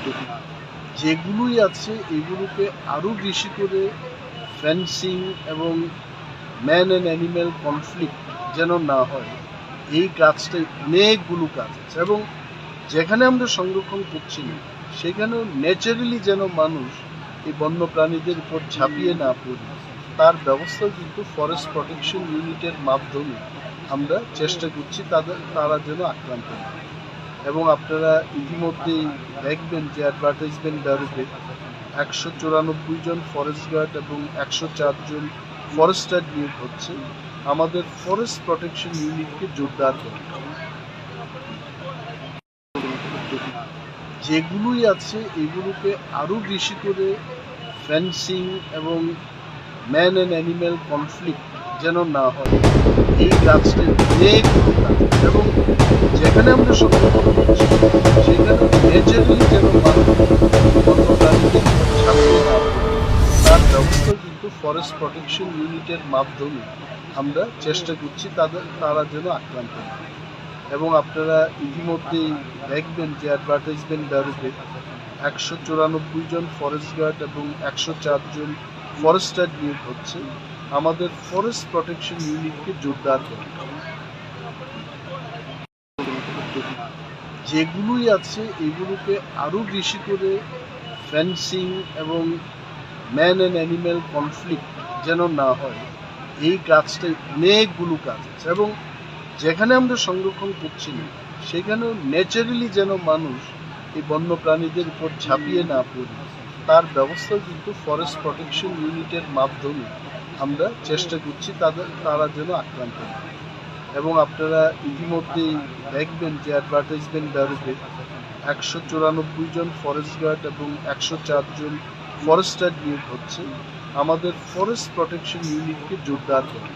উদ্যোগ যেগুলোই আছে, এগুলোকে আরও বেশি করে ফেন্সিং এবং ম্যান অ্যান্ড অ্যানিম্যাল কনফ্লিক্ট যেন না হয়, এই কাজটাই অনেকগুলো কাজ আছে এবং যেখানে আমরা সংরক্ষণ করছি না, সেখানেও ন্যাচারালি যেন মানুষ এই বন্য প্রাণীদের উপর ঝাঁপিয়ে না পড়ে, তার ব্যবস্থা কিন্তু ফরেস্ট প্রোটেকশন ইউনিটের মাধ্যমে আমরা চেষ্টা করছি তাদের, তারা যেন আক্রান্ত না। এবং আপনারা ইতিমধ্যেই দেখবেন যে অ্যাডভার্টাইজমেন্ট বেরোবে একশো চুরানব্বই জন ফরেস্ট গার্ড এবং একশো চারজন ফরেস্টার নিয়োগ হচ্ছে। আমাদের ফরেস্ট প্রোটেকশন ইউনিটকে জোরদার করে যেগুলোই আছে, এগুলোকে আরও বেশি করে ফেন্সিং এবং ম্যান অ্যান্ড অ্যানিম্যাল কনফ্লিক্ট যেন না হয়, এই কাজটাই অনেক এবং যেখানে আমরা সেখানে তার ব্যবস্থা কিন্তু ফরেস্ট প্রোটেকশন ইউনিটের মাধ্যমে আমরা চেষ্টা করছি তাদের, তারা যেন আক্রান্ত। এবং আপনারা ইতিমধ্যেই দেখবেন যে অ্যাডভার্টাইজমেন্ট বেরোবে একশো চুরানব্বই জন ফরেস্ট গার্ড এবং একশো চারজন ফরেস্টার নিয়োগ হচ্ছে। আমাদের ফরেস্ট প্রোটেকশন ইউনিটকে জোরদার করে। যেগুলোই আছে, এগুলোকে আরও বেশি করে ফেন্সিং এবং ম্যান অ্যান্ড অ্যানিম্যাল কনফ্লিক্ট যেন না হয়, এই কাজটাই অনেকগুলো কাজ আছে এবং যেখানে আমরা সংরক্ষণ করছি না, সেখানেও ন্যাচারালি যেন মানুষ এই বন্য প্রাণীদের উপর ঝাঁপিয়ে না পড়ে, তার ব্যবস্থা কিন্তু ফরেস্ট প্রোটেকশন ইউনিটের মাধ্যমে আমরা চেষ্টা করছি তাদের, তারা যেন আক্রান্ত না। এবং আপনারা ইতিমধ্যেই দেখবেন যে অ্যাডভার্টাইজমেন্ট বেরোবে একশো চুরানব্বই জন ফরেস্ট গার্ড এবং একশো চারজন ফরেস্টার নিয়োগ হচ্ছে। আমাদের ফরেস্ট প্রোটেকশন ইউনিটকে জোরদার করে